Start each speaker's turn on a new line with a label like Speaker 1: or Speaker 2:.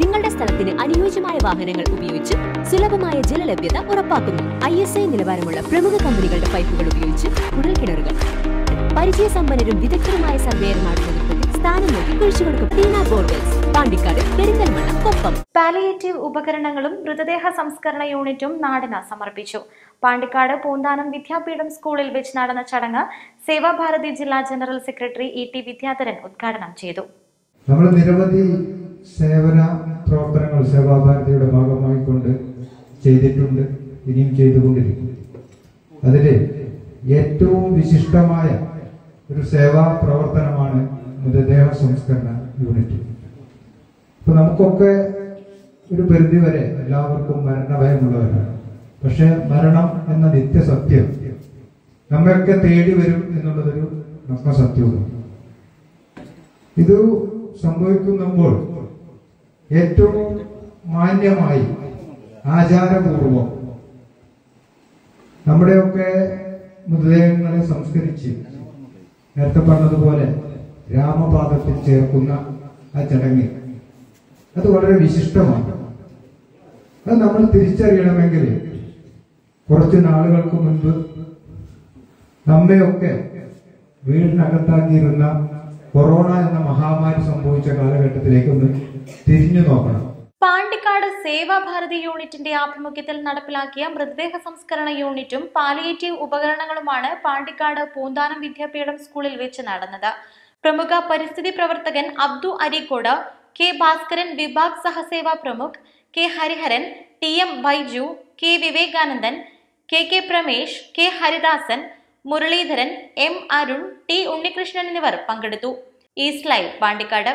Speaker 1: നിങ്ങളുടെ സ്ഥലത്തിന് അനുയോജ്യമായ വാഹനങ്ങൾ ഉപയോഗിച്ച് സുലഭമായ ജലലഭ്യത ഉറപ്പാക്കുന്നു. ഐ എസ് ഐ നിലവാരമുള്ള പ്രമുഖ കമ്പനികളുടെ പൈപ്പുകൾ ഉപയോഗിച്ച് കുഴൽക്കിണറുകൾ പരിചയസമ്പന്നരും വിദഗ്ധരുമായ സർവേയർമാർ സ്ഥാനം നൽകി കുഴിച്ചുകൊടുക്കും Teena borewells. Pandikkad Perinthalmanna Koppam.
Speaker 2: Palliative ഉപകരണങ്ങളും മൃതദേഹ സംസ്കരണ യൂണിറ്റും നാടിന് സമർപ്പിച്ചു. പാണ്ടിക്കാട് പൂന്താനം വിദ്യാപീഠം സ്കൂളിൽ വെച്ച് നടന്ന ചടങ്ങ് സേവാഭാരതി ജില്ലാ general secretary E T Vidyadharan ഉദ്ഘാടനം ചെയ്തു.
Speaker 3: നമ്മൾ നിരവധി സേവന പ്രവർത്തനങ്ങൾ സേവാഭാരതിയുടെ ഭാഗമായിക്കൊണ്ട് ചെയ്തിട്ടുണ്ട് ഇനിയും ചെയ്തുകൊണ്ടിരിക്കും. അതിൽ ഏറ്റവും വിശിഷ്ടമായ ഒരു സേവാ പ്രവർത്തനമാണ് മൃതദേഹ സംസ്കരണ യൂണിറ്റ്. ഇപ്പൊ നമുക്കൊക്കെ ഒരു പരിധി വരെ എല്ലാവർക്കും മരണഭയമുള്ളവരാണ്. പക്ഷെ മരണം എന്ന നിത്യസത്യം നമ്മയൊക്കെ തേടി വരും എന്നുള്ളതൊരു സത്യവും ഇത് സംഭവിക്കുമ്പോൾ ഏറ്റവും മാന്യമായി ആചാരപൂർവം നമ്മുടെയൊക്കെ മൃതദേഹങ്ങളെ സംസ്കരിച്ച് നേരത്തെ പറഞ്ഞതുപോലെ രാമപാദത്തിൽ ചേർക്കുന്ന ആ ചടങ്ങ്. അത് വളരെ വിശിഷ്ടമാണ്. അത് നമ്മൾ തിരിച്ചറിയണമെങ്കിൽ കുറച്ച് നാളുകൾക്ക് മുൻപ് നമ്മയൊക്കെ വീടിനകത്താക്കിയിരുന്ന കൊറോണ എന്ന മഹാമാരി സംഭവിച്ച കാലഘട്ടത്തിലേക്ക് ഒന്ന് തിരിഞ്ഞു നോക്കണം.
Speaker 2: പാണ്ടിക്കാട് സേവാഭാരതി യൂണിറ്റിന്റെ ആഭിമുഖ്യത്തിൽ നടപ്പിലാക്കിയ മൃതദേഹ സംസ്കരണ യൂണിറ്റും പാലിയേറ്റീവ് ഉപകരണങ്ങളുമാണ് പാണ്ടിക്കാട് പൂന്താനം വിദ്യാപീഠം സ്കൂളിൽ വെച്ച് നടന്നത്. പ്രമുഖ പരിസ്ഥിതി പ്രവർത്തകൻ അബ്ദു അരീക്കോട് കെ ഭാസ്കരൻ വിഭാഗ് സഹസേവാ പ്രമുഖ് K Hariharan T M Baiju K Vivekanandan K K Pramesh K Haridasan Muraleedharan M Arun T Unnikrishnan എന്നിവർ പങ്കെടുത്തു. East live Pandikkad.